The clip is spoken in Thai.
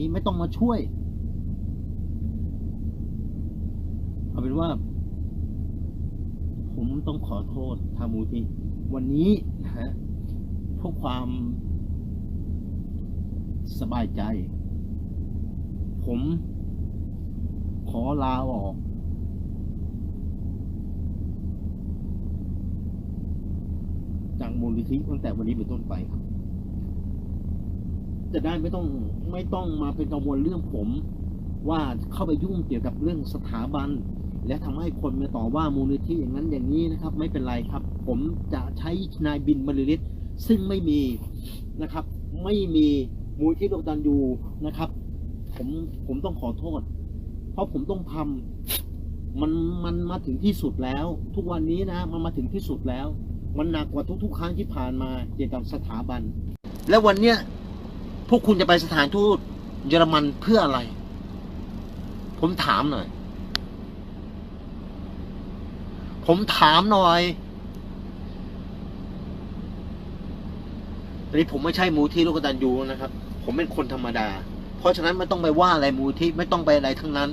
นี้ไม่ต้องมาช่วย เอาเป็นว่า ผมต้องขอโทษทางมูลที่วันนี้นะฮะเพื่อความสบายใจ ผมขอลาออก จากมูลนิธิตั้งแต่วันนี้เป็นต้นไปครับ จะได้ไม่ต้องไม่ต้องมาเป็นกังวลเรื่องผม ว่าเข้าไปยุ่งเกี่ยวกับเรื่องสถาบัน และทำให้คนมาต่อว่ามูลนิธิอย่างนั้นอย่างนี้นะครับ ไม่เป็นไรครับ ผมจะใช้นายบินบริลิตซึ่งไม่มีนะครับ ไม่มีมูลที่ดวงตันยูนะครับ ผมผมต้องขอโทษ เพราะผมต้องทำมันมันมาถึงที่สุดแล้ว ทุกวันนี้นะมันมาถึงที่สุดแล้ว มันหนักกว่าทุกๆ ครั้งที่ผ่านมาเกี่ยวกับสถาบัน และวันเนี้ย พวกคุณจะไปสถานทูตเยอรมันเพื่ออะไร ผมถามหน่อย ผมถามหน่อยอันนี้ผมไม่ใช่มูที่ลูกกตันยูนะครับ ผมเป็นคนธรรมดา เพราะฉะนั้นไม่ต้องไปว่าอะไรมูที่ไม่ต้องไปอะไรทั้งนั้น